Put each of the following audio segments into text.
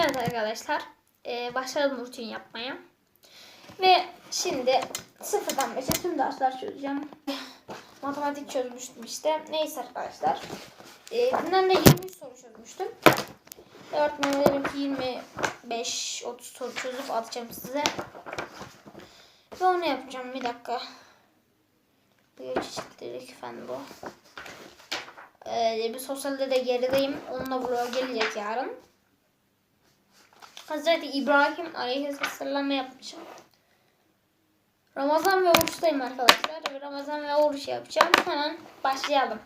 Evet arkadaşlar. E, başladım rutin yapmaya. Ve şimdi sıfırdan beşe tüm dersler çözeceğim. Matematik çözmüştüm işte. Neyse arkadaşlar. E, dünden de 23 soru çözmüştüm. Öğretmenlerim ki 25 30 soru çözüp atacağım size. Ve onu yapacağım bir dakika. Bir çeşitlilik fen bu. Ee, bir sosyalde de gerideyim. Onunla buraya gelecek yarın. Hazreti İbrahim Aleyhisselam'a yapmışım. Ramazan ve oruçtayım arkadaşlar. Ramazan ve oruç yapacağım. Hemen başlayalım.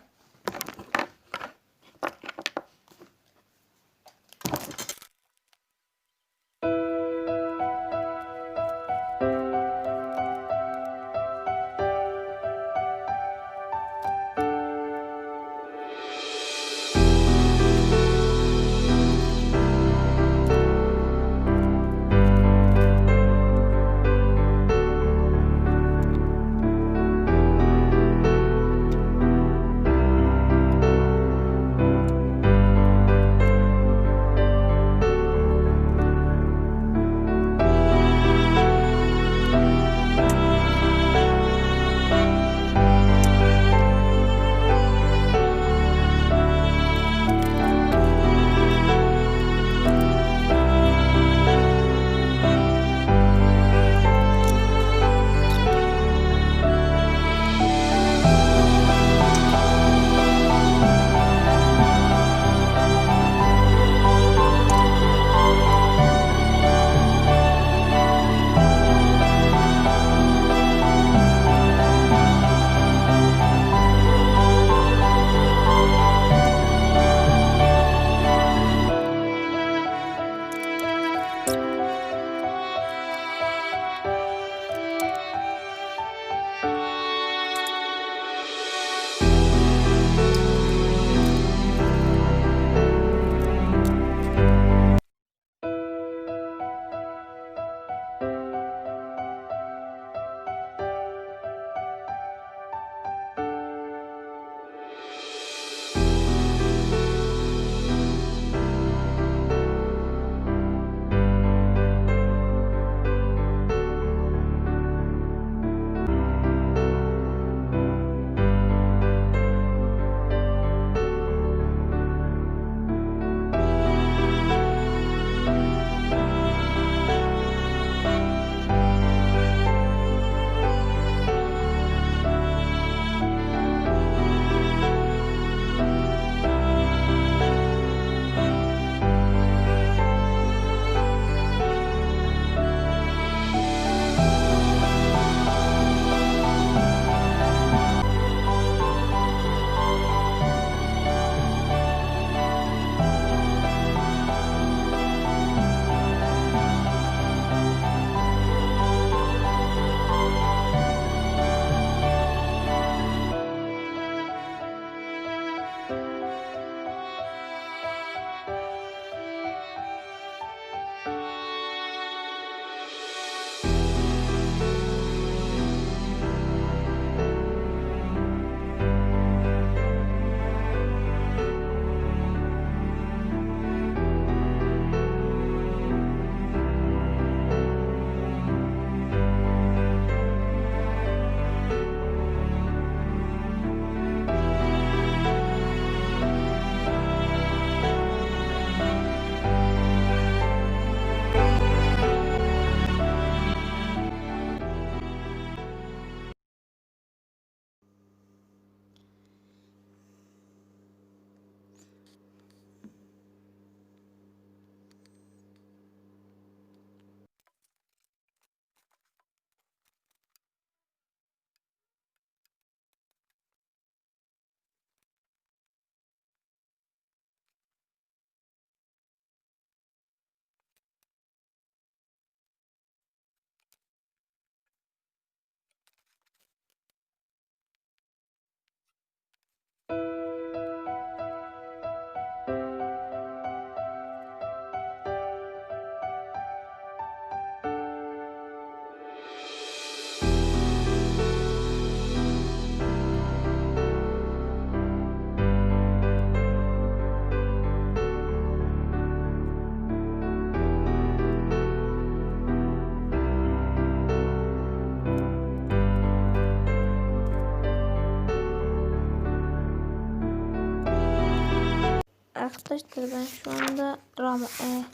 Arkadaşlar ben şu anda Ram e,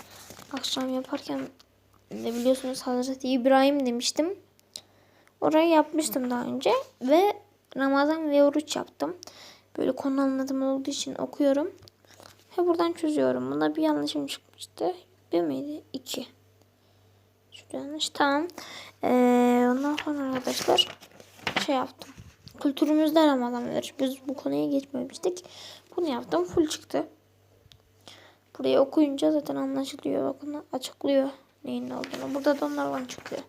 akşam yaparken de biliyorsunuz Hazreti İbrahim demiştim. Orayı yapmıştım daha önce ve Ramazan ve oruç yaptım. Böyle konu anlatımı olduğu için okuyorum. Ve buradan çözüyorum. Bunda bir yanlışım çıkmıştı. Bir miydi? İki. Şu yanlış. Tamam. Ee, ondan sonra arkadaşlar şey yaptım. Kültürümüzde Ramazan verir. Biz bu konuya geçmemiştik. Bunu yaptım. Full çıktı. Burayı okuyunca zaten anlaşılıyor. Bakın açıklıyor neyin ne olduğunu. Burada da onlar bana çıkıyor.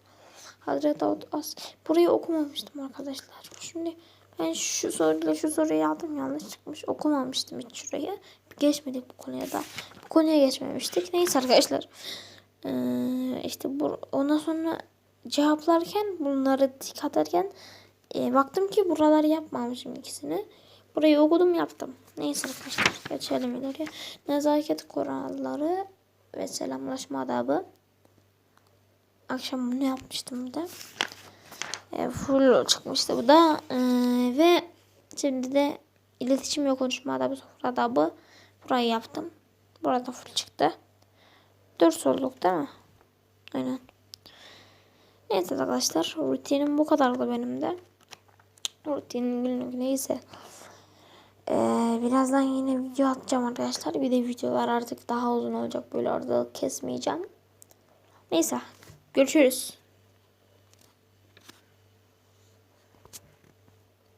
Hazreti Davut As. Burayı okumamıştım arkadaşlar. Şimdi ben şu soruyla şu soruyu aldım yanlış çıkmış. Okumamıştım hiç şurayı. Geçmedik bu konuya da. Bu konuya geçmemiştik. Neyse arkadaşlar. Ee, işte bu, ondan sonra cevaplarken bunları tik atarken e, baktım ki buraları yapmamışım ikisini. Burayı okudum yaptım. Neyse arkadaşlar geçelim ileri. Nezaket kuralları ve selamlaşma adabı. Akşam bunu yapmıştım bir de. E, full çıkmıştı bu da. E, ve şimdi de iletişim ve konuşma adabı, sofra adabı. Burayı yaptım. Burada full çıktı. 4 solluk değil mi? Aynen. Neyse arkadaşlar rutinim bu kadardı benim de. Rutinim günlük neyse. Ee, birazdan yine video atacağım arkadaşlar. Bir de videolar artık daha uzun olacak. Böyle orada kesmeyeceğim. Neyse. Görüşürüz.